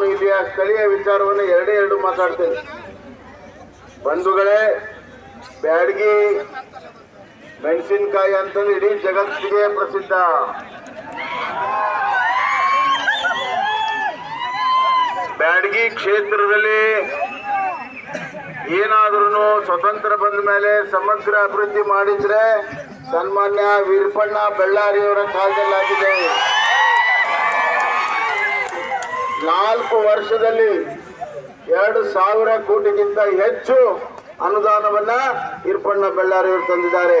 ಸ್ಥಳೀಯ ವಿಚಾರವನ್ನು ಎರಡೇ ಎರಡು ಮಾತಾಡ್ತೇನೆ. ಬಂಧುಗಳೇ, ಬ್ಯಾಡಗಿ ಮೆಣಸಿನಕಾಯಿ ಅಂತಂದ್ರೆ ಇಡೀ ಜಗತ್ತಿಗೆ ಪ್ರಸಿದ್ಧ. ಬ್ಯಾಡಗಿ ಕ್ಷೇತ್ರದಲ್ಲಿ ಏನಾದ್ರೂ ಸ್ವತಂತ್ರ ಬಂದ ಮೇಲೆ ಸಮಗ್ರ ಅಭಿವೃದ್ಧಿ ಮಾಡಿದ್ರೆ ಸನ್ಮಾನ್ಯ ವೀರಪಣ್ಣ ಬೆಳ್ಳಾರಿಯವರ ಕಾಲದಲ್ಲಾಗಿದೆ. ನಾಲ್ಕು ವರ್ಷದಲ್ಲಿ ಎರಡು ಸಾವಿರ ಕೋಟಿಗಿಂತ ಹೆಚ್ಚು ಅನುದಾನವನ್ನ ಇರ್ಪಣ್ಣ ಬಳ್ಳಾರಿಯವರು ತಂದಿದ್ದಾರೆ.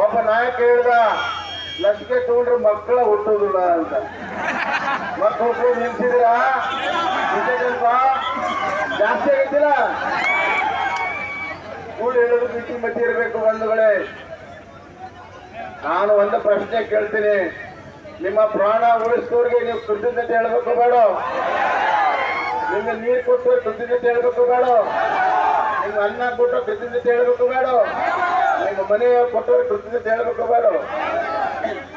ಒಬ್ಬ ನಾಯಕ ಹೇಳಿದ ಲಸಿಕೆ ತಗೊಂಡ್ರೆ ಮಕ್ಕಳ ಹುಟ್ಟೋದಿಲ್ಲ ಅಂತ. ಮಕ್ಕಳು ನಿಲ್ಸಿದ್ರ ಜಾಸ್ತಿ ಆಗಿದ್ದಿಲ್ಲ ಕೂಡ ಹೇಳೋದು ಬಿಟ್ಟು ಮತಿ ಇರಬೇಕು ಬಂಧುಗಳೇ. ನಾನು ಒಂದು ಪ್ರಶ್ನೆ ಕೇಳ್ತೀನಿ. ನಿಮ್ಮ ಪ್ರಾಣ ಉಳಿಸಿದವ್ರಿಗೆ ನೀವು ಕೃತಜ್ಞತೆ ಹೇಳ್ಬೇಕು ಬೇಡ. ನಿಮ್ಗೆ ನೀರು ಕೊಟ್ಟು ಕೃತಜ್ಞತೆ ಹೇಳ್ಬೇಕು ಬೇಡ. ನಿಮ್ಗೆ ಅನ್ನ ಕೊಟ್ಟು ಕೃತಜ್ಞತೆ ಹೇಳ್ಬೇಕು ಬೇಡ. ನಿಮ್ಮ ಮನೆ ಕೊಟ್ಟು ಕೃತಜ್ಞತೆ ಹೇಳ್ಬೇಕು ಬೇಡ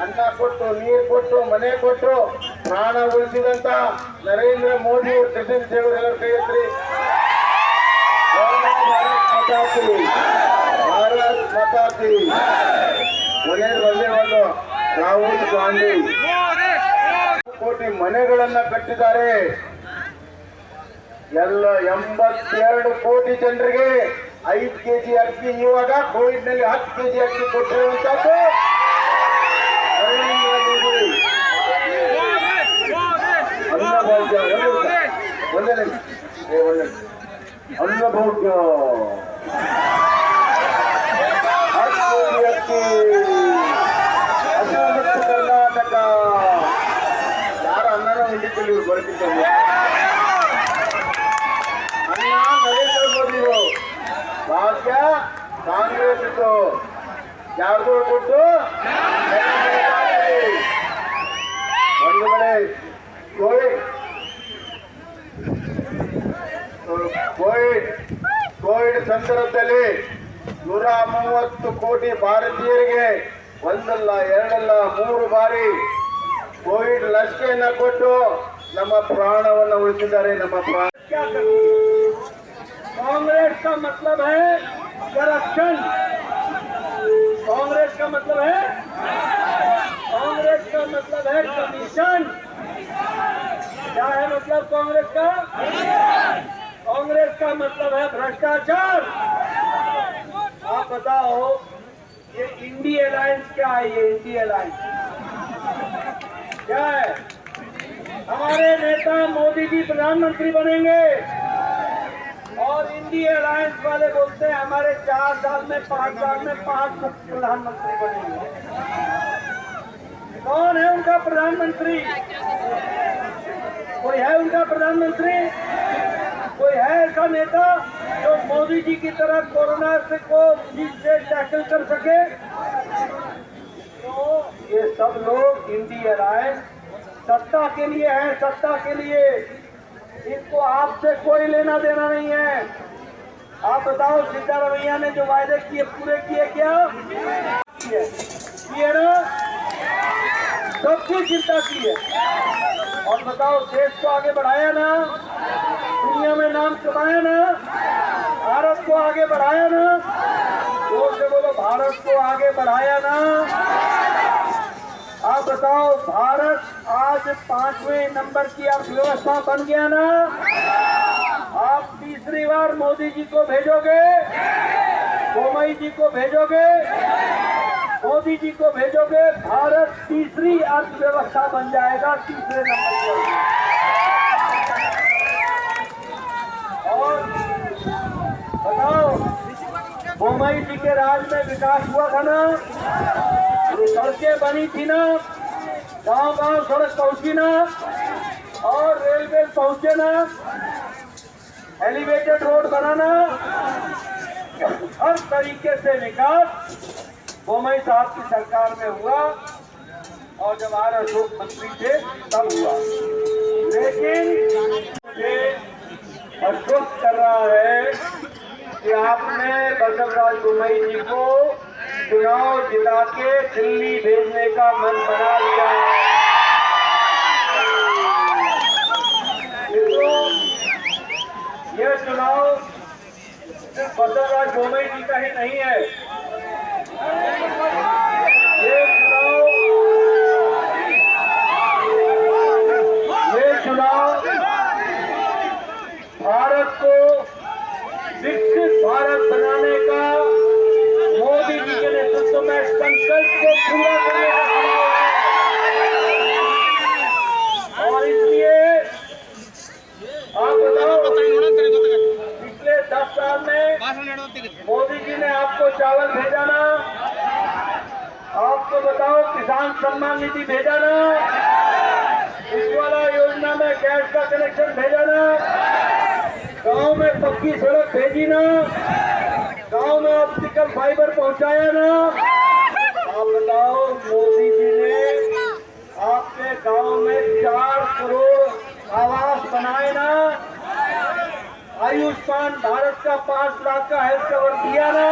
ಅನ್ನ ಕೊಟ್ಟು, ನೀರು ಕೊಟ್ಟು, ಮನೆ ಕೊಟ್ಟು, ಪ್ರಾಣ ಉಳಿಸಿದಂತ ನರೇಂದ್ರ ಮೋದಿ ಅವರು ಕೃತಜ್ಞತೆ ಹೇಳೋರು ಎಲ್ಲರೂ ಕೈ ಎತ್ತಿ. ಭಾರತ್ ಮತಾತಿ ಕಿ. ಒಂದೇ ಒಂದು ರಾಹುಲ್ ಗಾಂಧಿ. ಕೋಟಿ ಮನೆಗಳನ್ನ ಕಟ್ಟಿದ್ದಾರೆ. ಎಲ್ಲ ಎಂಬತ್ತೆರಡು ಕೋಟಿ ಜನರಿಗೆ ಐದು ಕೆಜಿ ಅಕ್ಕಿ ಇವಾಗ ಕೋವಿಡ್ ಹತ್ತು ಕೆಜಿ ಅಕ್ಕಿ ಕೊಟ್ಟಿರುವಂತದ್ದು ನರೇಂದ್ರ ಮೋದಿ ಅನ್ನಭಾಗ್ಯ ಒಂದು ಒಂದೇ ನಿಮಿಷ. ಏ, ಒಂದೇ ನಿಮಿಷ. ಅನ್ನಭಾಗ್ಯ ಹತ್ತು ಕೆಜಿ ಅಕ್ಕಿ ಹಸಿರು ಮುಕ್ತ ಕರ್ನಾಟಕ ಯಾರು ಅನ್ನನ ಉಂಡಿಕೊಳ್ಳಿ ಇವ್ರು ಬರ್ತಿದ್ದಾರೆ ಅನ್ನ ನರೇಂದ್ರ ಮೋದಿಗಳು ಭಾಗ್ಯ ಕಾಂಗ್ರೆಸ್ ಇತ್ತು ಯಾರ್ದು ಕೊಟ್ಟು ಒಂದು ಕಡೆ ಕೋವಿಡ್ ಕೋವಿಡ್ ಕೋವಿಡ್ ಸಂದರ್ಭದಲ್ಲಿ ನೂರ ಮೂವತ್ತು ಕೋಟಿ ಭಾರತೀಯರಿಗೆ ಒಂದಲ್ಲ, ಎರಡಲ್ಲ, ಮೂರು ಬಾರಿ ಕೋವಿಡ್ ಲಸಿಕೆಯನ್ನ ಕೊಟ್ಟು ನಮ್ಮ ಪ್ರಾಣವನ್ನು ಉಳಿಸಿದ್ದಾರೆ ನಮ್ಮ ಪ್ರಾಣ. कांग्रेस का मतलब है करप्शन। कांग्रेस का मतलब है कांग्रेस का मतलब है कमीशन। क्या है मतलब कांग्रेस का? कांग्रेस का मतलब है भ्रष्टाचार। आप बताओ, ये इंडी अलायंस क्या है? ये इंडी अलायंस क्या है? हमारे नेता मोदी जी प्रधानमंत्री बनेंगे। और इंडिया अलायंस वाले बोलते हैं, हमारे चार साल में, पाँच साल में पाँच प्रधानमंत्री बनेंगे। कौन है उनका प्रधानमंत्री? कोई है उनका प्रधानमंत्री? कोई है ऐसा नेता जो मोदी जी की तरह कोरोना से को से टैकल कर सके? तो ये सब लोग इंडिया अलायंस सत्ता के लिए है, सत्ता के लिए इनको आपसे कोई लेना देना नहीं है। आप बताओ सिद्धारमैया ने जो वायदे किए, पूरे किए क्या? किए। किए ना? सबकी चिंता की है और बताओ, देश को आगे बढ़ाया ना? दुनिया में नाम कमाया ना? भारत को आगे बढ़ाया ना? ज़ोर से बोलो, भारत को आगे बढ़ाया ना? आप बताओ, भारत आज पाँचवें नंबर की अर्थव्यवस्था बन गया ना? आप तीसरी बार मोदी जी को भेजोगे? बोमई जी को भेजोगे? मोदी जी को भेजोगे? भारत तीसरी अर्थव्यवस्था बन जाएगा तीसरे नंबर पर और बताओ बोमई जी के राज में विकास हुआ था ना? सड़कें बनी थी ना? गाँव गाँव सड़क पहुँची ना? और रेलवे पहुँचे ना? एलिवेटेड रोड बनाना? हर तरीके से विकास बोमई साहब की सरकार में हुआ और जब आर अशोक मंत्री थे, तब हुआ। लेकिन मुझे आश्वस्त कर रहा है कि आपने बसवराज बोमई जी को चुनाव जिता के दिल्ली भेजने का मन बना लिया है मित्रों, यह चुनाव सिर्फ़ बसवराज बोमई जी का ही नहीं है ये चुनाव ये चुनाव भारत को विकसित भारत बनाने का मोदी जी के नेतृत्व में संकल्प को पूरा करने का चुनाव है और इसलिए आप बताओ पिछले दस साल में मोदी जी ने आपको चावल भेजा ना आपको बताओ किसान सम्मान निधि भेजा ना उज्ज्वला योजना में गैस का कनेक्शन भेजा ना गाँव में पक्की सड़क भेजी ना गाँव में ऑप्टिकल फाइबर पहुँचाया ना बताओ, मोदी जी ने आपके गाँव में चार करोड़ आवास बनाए ना? आयुष्मान भारत का पाँच लाख का हेल्थ कवर दिया ना?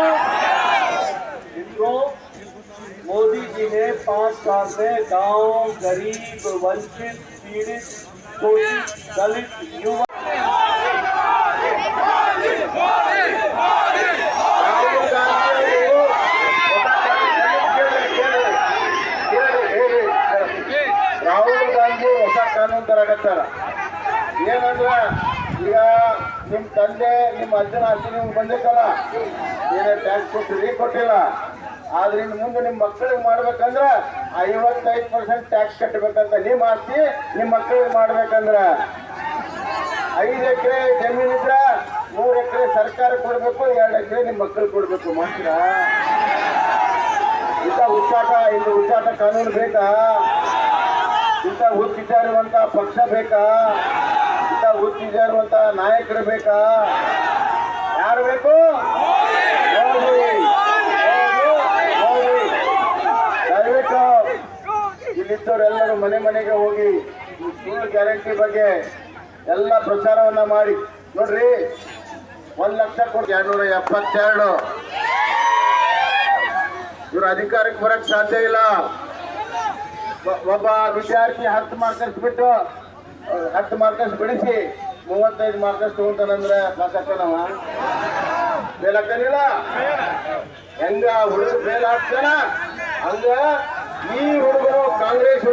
मोदी जी ने पाँच साल में गाँव गरीब, वंचित, पीड़ित ಕೋಟಿ ದಲಿತ, ಯುವ ರಾಹುಲ್ ಗಾಂಧಿ ಹೊಸ ಕಾನೂನು ತರಕತ್ತಾರ ಏನಂದ್ರೆ, ಈಗ ನಿಮ್ಮ ತಂದೆ ನಿಮ್ಮ ಅಜ್ಜನ ಅಜ್ಜಿ ನಿಮ್ಗೆ ಬಂದಿತ್ತಲ್ಲ? ಏನೇ ಟ್ಯಾಕ್ಸ್ ಕೊಟ್ಟಿರಿ ಕೊಟ್ಟಿಲ್ಲ. ಇನ್ ಮುಂದೆ ನಿಮ್ಮ ಮಕ್ಕಳಿಗೆ ಮಾಡ್ಬೇಕಂದ್ರೆ ಐವತ್ತೈದು ಪರ್ಸೆಂಟ್ ಟ್ಯಾಕ್ಸ್ ಕಟ್ಟಬೇಕಂತ ನಿಮ್ಮ ಆಸ್ತಿ ನಿಮ್ಮ ಮಕ್ಕಳಿಗೆ ಮಾಡ್ಬೇಕಂದ್ರ. ಐದು ಎಕರೆ ಜಮೀನ್ ಇದ್ರ ಮೂರ್ ಎಕರೆ ಸರ್ಕಾರ ಕೊಡ್ಬೇಕು, ಎರಡು ಎಕರೆ ನಿಮ್ ಮಕ್ಕಳು ಕೊಡ್ಬೇಕು ಮಾತ್ರ ಇಂಥ ಹುಚ್ಚಾಟ ಇಂಥ ಹುಚ್ಚಾಟ ಕಾನೂನು ಬೇಕಾ? ಇಂಥ ಹುಚ್ಚಿಟ್ಟಿರುವಂತ ಪಕ್ಷ ಬೇಕಾ? ಇಂಥ ಹುಚ್ಚಿಟ್ಟಿರುವಂತ ನಾಯಕರು ಬೇಕಾ? ಯಾರು ಬೇಕು ಮೋದಿ. ಮೋದಿ. ಮೋದಿ. ದಯವಿಟ್ಟು ಇಲ್ಲಿದ್ದವರೆಲ್ಲರೂ ಮನೆ ಮನೆಗೆ ಹೋಗಿ ಸುಳ್ಳು ಗ್ಯಾರಂಟಿ ಬಗ್ಗೆ ಎಲ್ಲ ಪ್ರಚಾರವನ್ನ ಮಾಡಿ. ನೋಡ್ರಿ, ಒಂದ್ ಲಕ್ಷ ಕೊಟ್ಟು ಎರಡ್ನೂರ ಎಪ್ಪತ್ತೆರಡು. ಇವ್ರ ಅಧಿಕಾರಕ್ಕೆ ಬರಕ್ ಸಾಧ್ಯ ಇಲ್ಲ. ಒಬ್ಬ ವಿದ್ಯಾರ್ಥಿ ಹತ್ತು ಮಾರ್ಕರ್ಸ್ ಬಿಟ್ಟು, ಹತ್ತು ಮಾರ್ಕಸ್ ಬಿಡಿಸಿ, ಮೂವತ್ತೈದು ಮಾರ್ಕರ್ಸ್ ತಗೊಂತಾನಂದ್ರೆ ಪಾಸ್ ಆಗ್ತಾನವ ಫೇಲ್ ಆಗ್ತಾನಿಲ್ಲ ಹೆಂಗ ಹುಡುಗ ಫೇಲ್ ಆಗ್ತಾನ ಹಂಗ ಈ ಹುಡುಗರು కాంగ్రెస్